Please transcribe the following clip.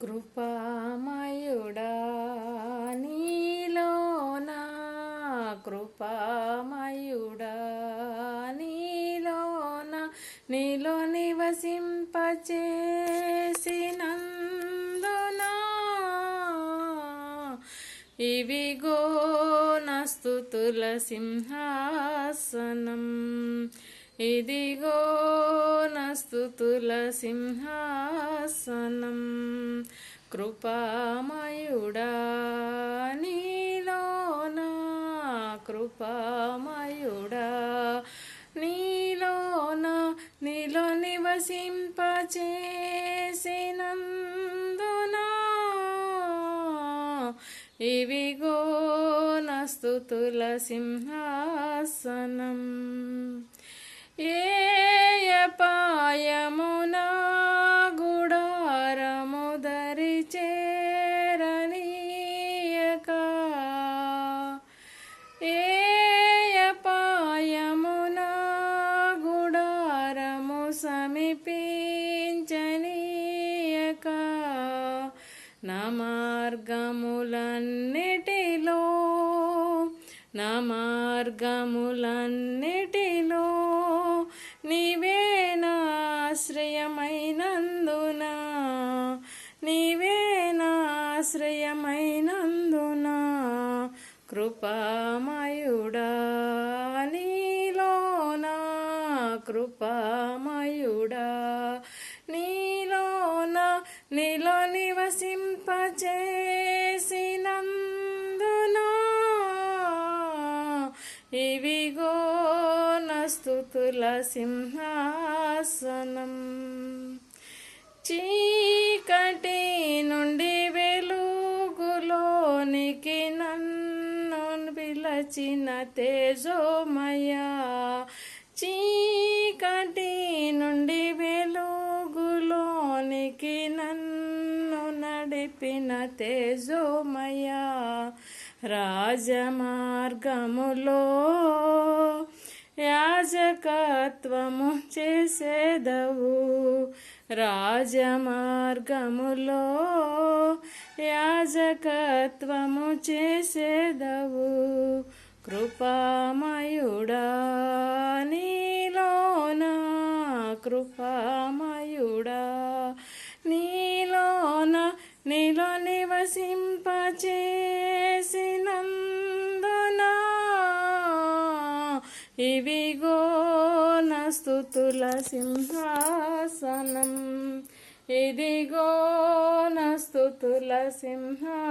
కృపామయుడా నీలోనా? కృపామయుడా నీలోన? నీలో నివసింపచేసినందునా? ఇవిగో నస్తుతుల సింహాసనం. ఇదిగో నస్తుతుల సింహాసనం కృపామయుడా నీలోన కృపామయుడా నీలోన నీలో నివసింపచేసినందునా. ఇవిగో నస్తుతుల సింహాసనం. ఏ పాయమునా గుడారము నా మార్గములన్నిటిలో నా మార్గములన్నిటిలో నీవే నాశ్రయమైనందున నీవే నాశ్రయమైనందున కృపామయుడా. నీలో నివసింపచేసినందున ఇవిగో నస్తుతుల సింహాసనం. చీకటి నుండి వెలుగులోనికి నన్ను పిలచిన తేజోమయ. చీకటి నుండి వెలుగు నడిపిన తేజోమయా రాజమార్గములో యాజకత్వము చేసేదవు. రాజమార్గములో యాజకత్వము చేసేదవు. కృపామయుడా నీలోనా కృపామయుడా నీ నీలో నివసింపచేసినందునా ఇవిగో నస్తుతుల సింహాసనం. ఇదిగో నస్తుతుల సింహాసనం.